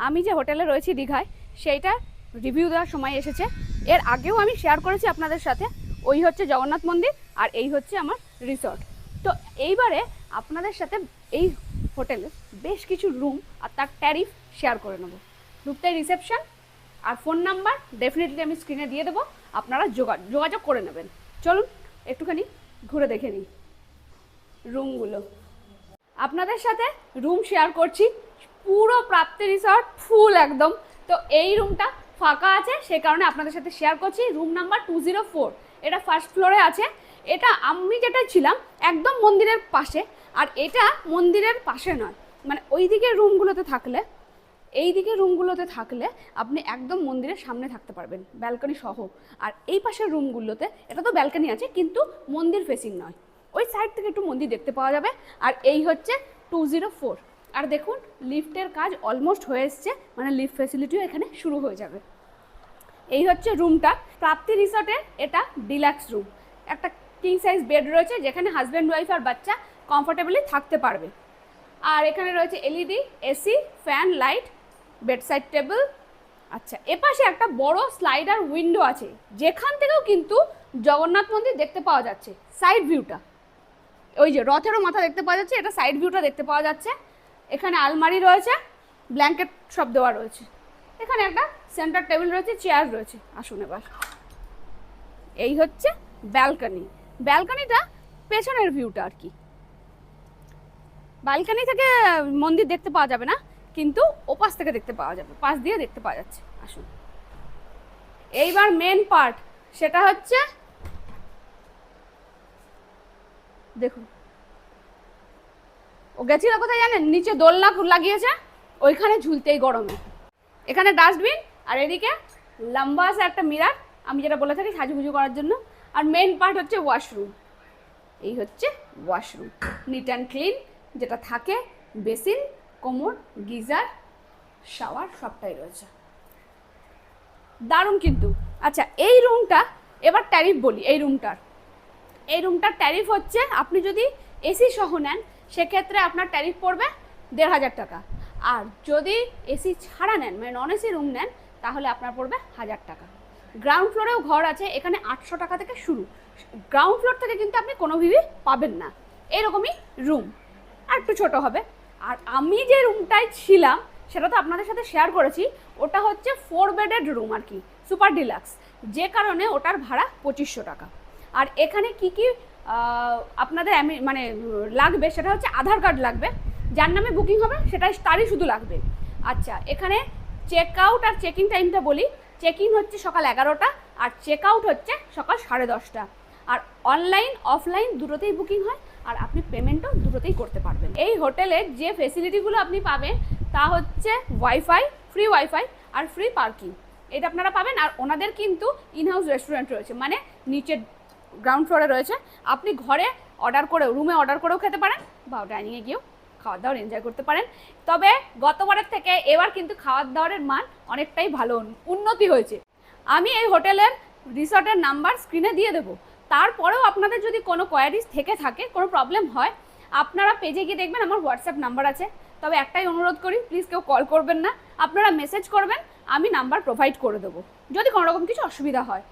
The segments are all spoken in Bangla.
আমি যে হোটেলে রয়েছি দীঘায়, সেইটা রিভিউ দেওয়ার সময় এসেছে। এর আগেও আমি শেয়ার করেছি আপনাদের সাথে। ওই হচ্ছে জগন্নাথ মন্দির আর এই হচ্ছে আমার রিসর্ট তো এইবারে আপনাদের সাথে এই হোটেলে বেশ কিছু রুম আর তার ট্যারিফ শেয়ার করে নেব। রূপটাই রিসেপশন আর ফোন নাম্বার ডেফিনেটলি আমি স্ক্রিনে দিয়ে দেবো। আপনারা যোগা- যোগাযোগ করে নেবেন। চলুন, একটুখানি ঘুরে দেখে নিই। রুমগুলো আপনাদের সাথে রুম শেয়ার করছি। পুরো প্রাপ্তি রিসর্ট ফুল একদম। তো এই রুমটা ফাঁকা আছে, সে কারণে আপনাদের সাথে শেয়ার করছি। Room number two zero four এটা ফার্স্ট ফ্লোরে আছে। এটা আমি যেটা ছিলাম, একদম মন্দিরের পাশে, আর এটা মন্দিরের পাশে নয়। মানে ওই দিকের রুমগুলোতে থাকলে এই দিকে রুমগুলোতে থাকলে আপনি একদম মন্দিরের সামনে থাকতে পারবেন ব্যালকনি সহ। আর এই পাশের রুমগুলোতে এটা তো ব্যালকনি আছে, কিন্তু মন্দির ফেসিং নয়। ওই সাইড থেকে একটু মন্দির দেখতে পাওয়া যাবে। আর এই হচ্ছে টু জিরো ফোর আর দেখুন, লিফটের কাজ অলমোস্ট হয়ে এসছে মানে লিফট ফেসিলিটিও এখানে শুরু হয়ে যাবে। এই হচ্ছে রুমটা প্রাপ্তি রিসর্টের এটা ডিলাক্স রুম একটা কিং সাইজ বেড রয়েছে, যেখানে হাজব্যান্ড ওয়াইফ আর বাচ্চা কমফোর্টেবলি থাকতে পারবে। আর এখানে রয়েছে LED AC fan light bedside table আচ্ছা এপাশে একটা বড় স্লাইডার উইন্ডো আছে। যেখান থেকেও কিন্তু জগন্নাথ মন্দির দেখতে পাওয়া যাচ্ছে। সাইড ভিউটা ওই যে রথেরও মাথা দেখতে পাওয়া যাচ্ছে, এটা সাইড ভিউটা দেখতে পাওয়া যাচ্ছে। এখানে আলমারি রয়েছে ব্ল্যাঙ্কেট সব দেওয়া রয়েছে। এখানে একটা সেন্টার টেবিল রয়েছে চেয়ার রয়েছে। আসুন এবার। এই হচ্ছে ব্যালকনি ব্যালকনিটা পেছনের ভিউটা আর কি। ব্যালকনি থেকে মন্দির দেখতে পাওয়া যাবে না, কিন্তু ওপাশ থেকে দেখতে পাওয়া যাবে। পাশ দিয়ে দেখতে পাওয়া যাচ্ছে। আসুন। এইবার মেন পার্ট সেটা হচ্ছে, দেখুন। ও গেছিল কোথায় জানেন? নিচে দোলনা লাগিয়েছে, ওইখানে ঝুলতেই গরমে। এখানে ডাস্টবিন আর এদিকে লম্বা আছে একটা মিরার আমি যেটা বলে থাকি সাজুগুজু করার জন্য। আর মেন পার্ট হচ্ছে ওয়াশরুম এই হচ্ছে ওয়াশরুম নিট অ্যান্ড ক্লিন যেটা থাকে বেসিন কোমর, গিজার শাওয়ার সবটাই রয়েছে। দারুণ কিন্তু। আচ্ছা এই রুমটা এবার ট্যারিফ বলি, এই রুমটার এই রুমটার ট্যারিফ হচ্ছে, আপনি যদি এসি সহ নেন সেক্ষেত্রে আপনার ট্যারিফ পড়বে দেড় হাজার টাকা। আর যদি এসি ছাড়া নেন মানে নন এসি রুম নেন, তাহলে আপনার পড়বে হাজার টাকা। গ্রাউন্ড ফ্লোরেও ঘর আছে, এখানে আটশো টাকা থেকে শুরু। গ্রাউন্ড ফ্লোর থেকে কিন্তু আপনি কোনো ভিভি পাবেন না। এরকমই রুম আর একটু ছোট হবে। আর আমি যে রুমটায় ছিলাম, সেটা তো আপনাদের সাথে শেয়ার করেছি, ওটা হচ্ছে ফোর বেডেড রুম আর কি সুপার ডিলাক্স যে কারণে ওটার ভাড়া পঁচিশশো টাকা। আর এখানে কি কি আপনাদের মানে লাগবে, সেটা হচ্ছে আধার কার্ড লাগবে। যার নামে বুকিং হবে সেটা তারই শুধু লাগবে। আচ্ছা এখানে চেক আউট আর চেক ইন টাইমটা বলি। চেক ইন হচ্ছে সকাল এগারোটা, আর চেক আউট হচ্ছে সকাল সাড়ে দশটা। আর অনলাইন অফলাইন দুটোতেই বুকিং হয়, আর আপনি পেমেন্টও দুটোতেই করতে পারবেন। এই হোটেলে যে ফেসিলিটিগুলো আপনি পাবেন, তা হচ্ছে ওয়াইফাই ফ্রি ওয়াইফাই আর ফ্রি পার্কিং এটা আপনারা পাবেন, আর ওনাদের কিন্তু ইনহাউস রেস্টুরেন্ট রয়েছে। মানে নিচে গ্রাউন্ড ফ্লোরে রয়েছে। আপনি ঘরে অর্ডার করে রুমে অর্ডার করেও খেতে পারেন বা ডাইনিংয়ে গিয়েও খাওয়া দাওয়ার এনজয় করতে পারেন। তবে গতবারের থেকে এবার কিন্তু খাওয়ার দাওয়ারের মান অনেকটাই ভালো, উন্নতি হয়েছে। আমি এই হোটেলের রিসর্টের নাম্বার স্ক্রিনে দিয়ে দেবো। তারপরেও আপনাদের যদি কোনো কোয়ারিজ থেকে থাকে, কোনো প্রবলেম হয়, আপনারা পেজে গিয়ে দেখবেন আমার হোয়াটসঅ্যাপ নাম্বার আছে। তবে একটাই অনুরোধ করি প্লিজ কেউ কল করবেন না। আপনারা মেসেজ করবেন, আমি নাম্বার প্রোভাইড করে দেবো। যদি কোনো রকম কিছু অসুবিধা হয়,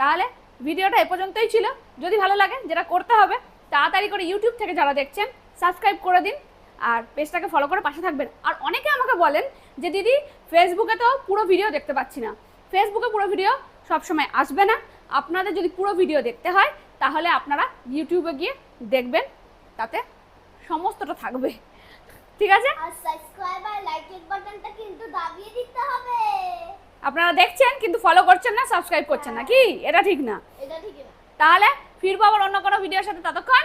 তাহলে ভিডিওটা এ পর্যন্তই ছিল। যদি ভালো লাগে, যেটা করতে হবে, তাড়াতাড়ি করে ইউটিউব থেকে যারা দেখছেন সাবস্ক্রাইব করে দিন। আর পেজটাকে ফলো করে পাশে থাকবেন। আর অনেকে আমাকে বলেন যে, দিদি ফেসবুকে তো পুরো ভিডিও দেখতে পাচ্ছি না। ফেসবুকে পুরো ভিডিও সবসময় আসবে না। আপনাদের যদি পুরো ভিডিও দেখতে হয়, তাহলে আপনারা ইউটিউবে গিয়ে দেখবেন। তাতে সমস্তটা থাকবে। ঠিক আছে? আর সাবস্ক্রাইব আর লাইকের বাটনটা কিন্তু দাবিয়ে দিতে হবে। আপনারা দেখছেন কিন্তু ফলো করছেন না সাবস্ক্রাইব করছেন না। কি? এটা ঠিক না। এটা ঠিক না। তাহলে ফিরবো আবার অন্য কোনো ভিডিওর সাথে ততক্ষণ।